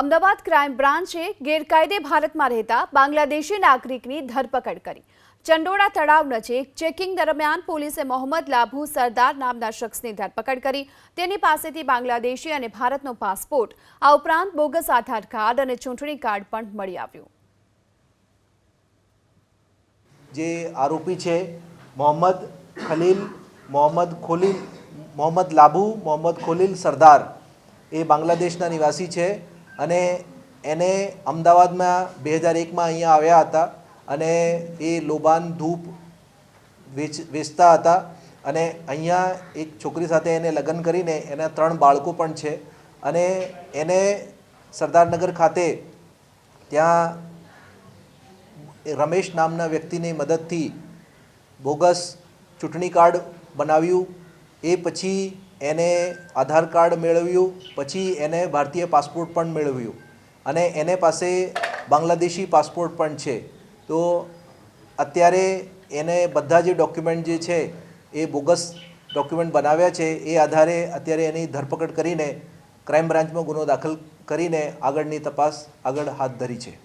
Ahmedabad crime બ્રાન્ચે ગેરકાયદે ભારતમાં રહેતા બાંગ્લાદેશી નાગરિકની ધરપકડ કરી. ચંડોળા તળાવ નજીક ચેકિંગ દરમિયાન પોલીસે મોહમ્મદ લાભુ સરદાર નામના શખ્સની ધરપકડ કરી. તેની પાસેથી બાંગ્લાદેશી અને ભારતનો પાસપોર્ટ, આ ઉપરાંત બોગસ આધાર કાર્ડ અને ચૂંટણી કાર્ડ પણ મળી આવ્યું. જે આરોપી છે, મોહમ્મદ ખલીલ, મોહમ્મદ ખોલીલ, મોહમ્મદ લાભુ, મોહમ્મદ ખોલીલ સરદાર, એ બાંગ્લાદેશના નિવાસી છે. અને એને અમદાવાદમાં બે હજાર એકમાં અહીંયા આવ્યા હતા અને એ લોબાન ધૂપ વેચ, વેચતા હતા અને અહીંયા એક છોકરી સાથે એને લગ્ન કરીને એના ત્રણ બાળકો પણ છે અને એને સરદારનગર ખાતે ત્યાં રમેશ નામના વ્યક્તિની મદદથી બોગસ ચૂંટણી કાર્ડ બનાવ્યું. એ પછી એને આધાર કાર્ડ મેળવ્યું, પછી એને ભારતીય પાસપોર્ટ પણ મેળવ્યું. અને એને પાસે બાંગ્લાદેશી પાસપોર્ટ પણ છે. તો અત્યારે એને બધા જે ડોક્યુમેન્ટ જે છે, એ બોગસ ડોક્યુમેન્ટ બનાવ્યા છે, એ આધારે અત્યારે એની ધરપકડ કરીને, ક્રાઇમ બ્રાન્ચમાં ગુનો દાખલ કરીને આગળની તપાસ આગળ હાથ ધરી છે.